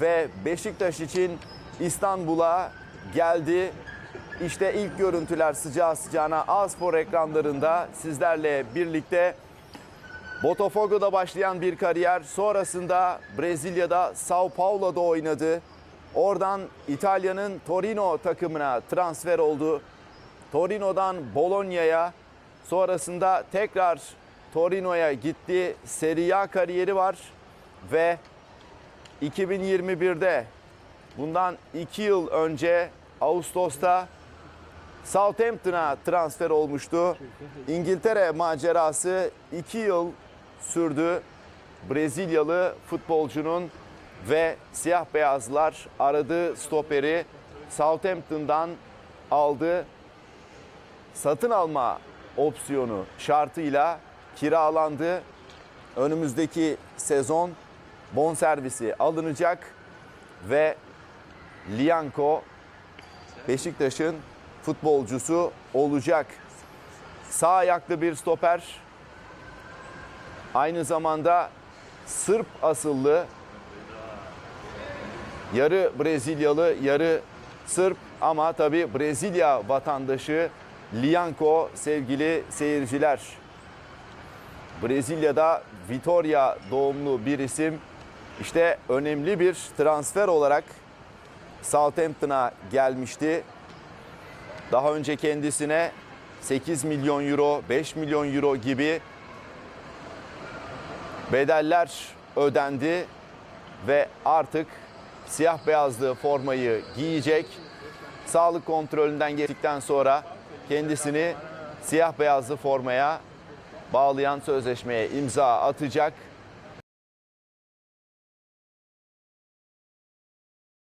ve Beşiktaş için İstanbul'a geldi. İşte ilk görüntüler sıcağı sıcağına Aspor ekranlarında sizlerle birlikte Botafogo'da başlayan bir kariyer sonrasında Brezilya'da Sao Paulo'da oynadı. Oradan İtalya'nın Torino takımına transfer oldu. Torino'dan Bologna'ya sonrasında tekrar Torino'ya gitti. Serie A kariyeri var ve 2021'de bundan 2 yıl önce Ağustos'ta Southampton'a transfer olmuştu. İngiltere macerası 2 yıl sürdü. Brezilyalı futbolcunun ve siyah beyazlar aradığı stoperi Southampton'dan aldı. Satın alma opsiyonu şartıyla kiralandı. Önümüzdeki sezon bonservisi alınacak ve Lianco Beşiktaş'ın futbolcusu olacak. Sağ ayaklı bir stoper. Aynı zamanda Sırp asıllı. Yarı Brezilyalı, yarı Sırp ama tabii Brezilya vatandaşı Lianco sevgili seyirciler. Brezilya'da Vitoria doğumlu bir isim. İşte önemli bir transfer olarak Southampton'a gelmişti. Daha önce kendisine 8 milyon euro, 5 milyon euro gibi bedeller ödendi ve artık siyah beyazlı formayı giyecek. Sağlık kontrolünden geçtikten sonra kendisini siyah beyazlı formaya bağlayan sözleşmeye imza atacak.